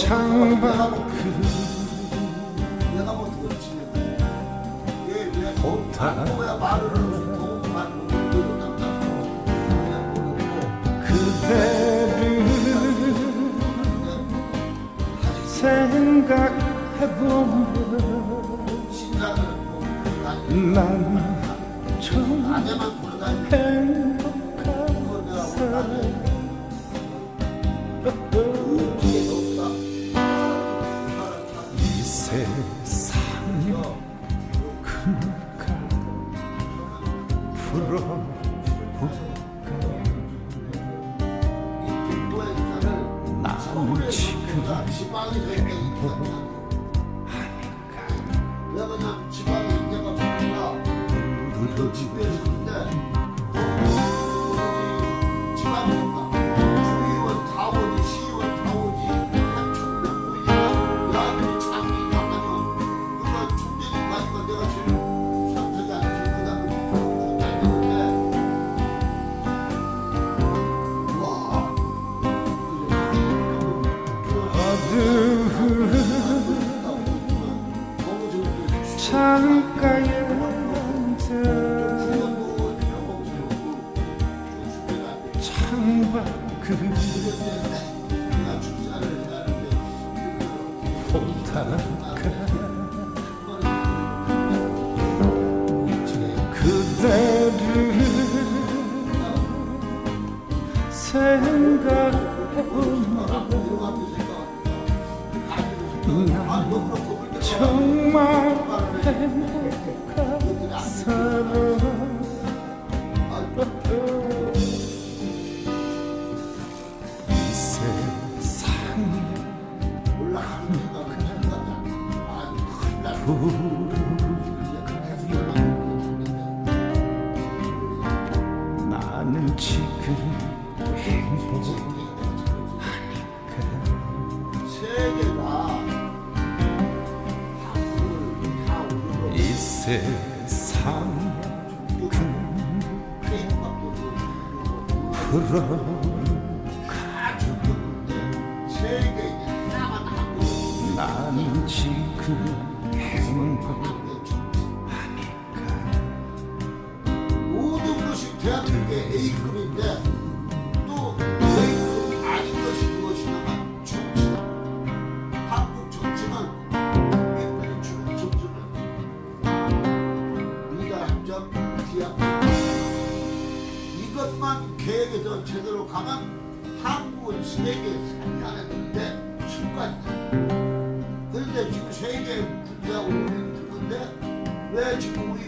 창밖 내가 뭐 그렇지 얘왜 뭐야 그대를 생각해보면 신사는 뭐난 정말 안에만 돌아다니는 행복한 사람 지금 지방이 되니까 내가 그냥 지방에 있다가 보니까 그 집에서 근데 지방에 있다 주의원 다 오지 시의원 다 오지 한 총몇 분이 행복한 나는 지금 행복하니까 모든 것이 대한민국의 A급인데 계획에서 제대로 가면 한국은 세계 3위 안에 드는데 10까지다. 그런데 지금 세계 군사 올림픽 듣는데 왜 지금 우리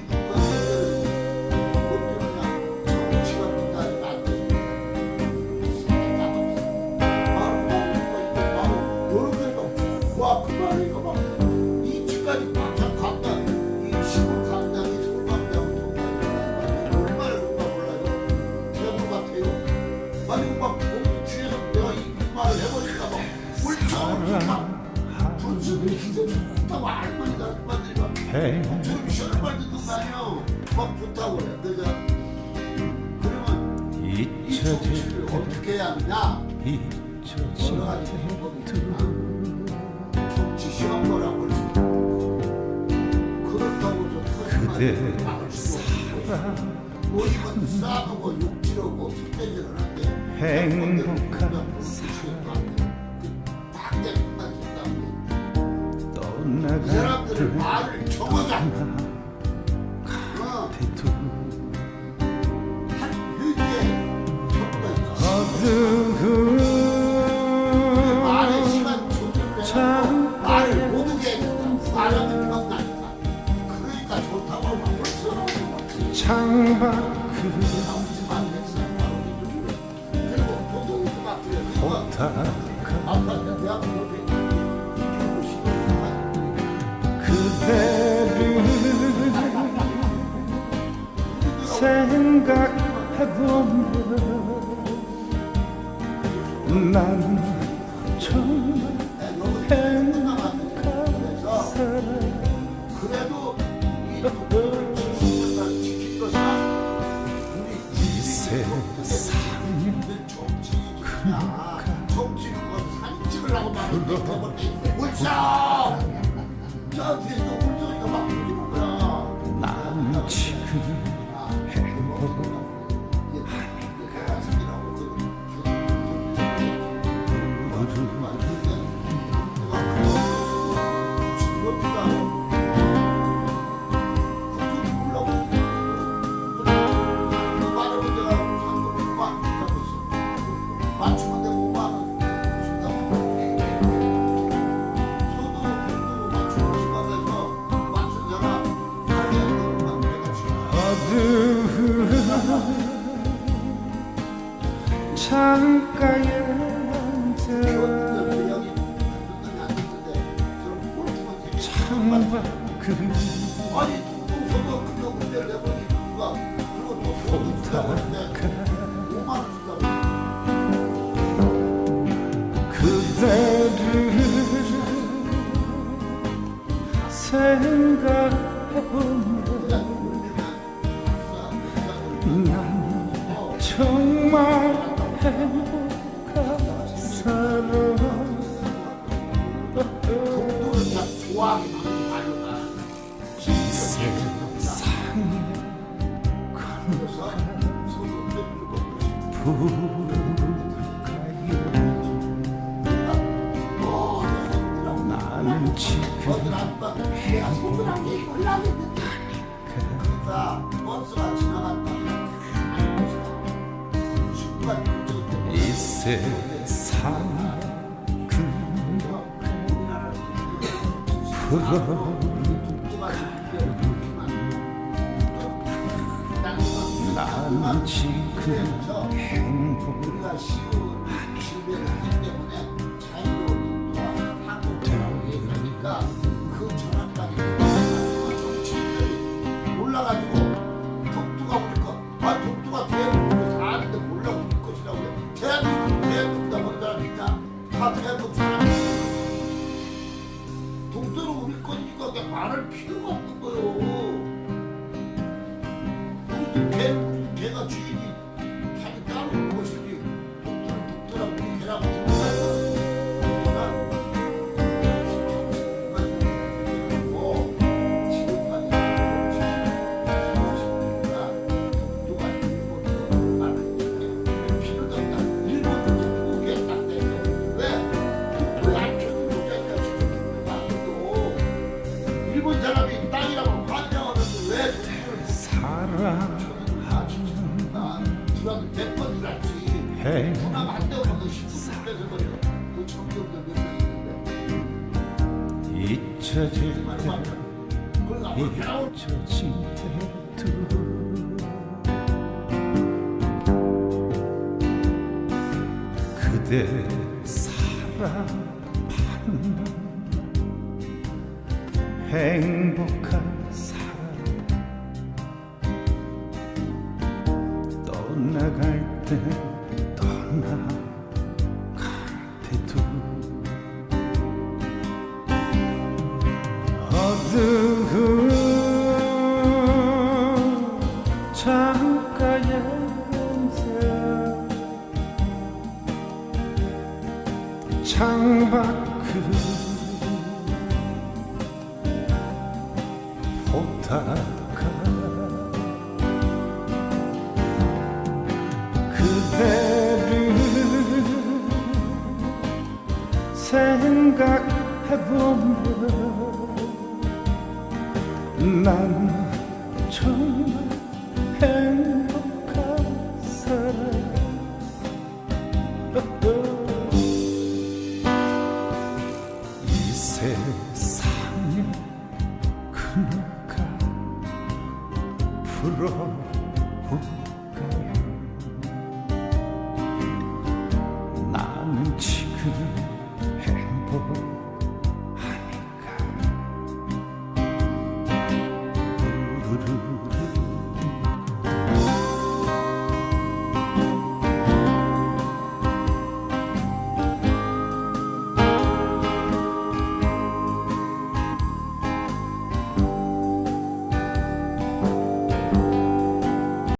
그러면 이 잊혀질 정치를 어떻게 해야 하느냐? 행복한 당대만 사람들을 말을 정하자 어, 생각해보면 나는 정말 행복한 사람 그래도 이 세상이 그가 정치는 거 사진 저 뒤에 창가에 앉아 그대를 생각해본다 행복한 사람 세상에 건강 부부 세상 그날난 지금 행복하니까. 잊혀질 때 잊혀질 때도 그대 사랑받는 행복한 사랑 떠나갈 때 떠나갈 때도 못할까 그대를 생각해보면 난 정말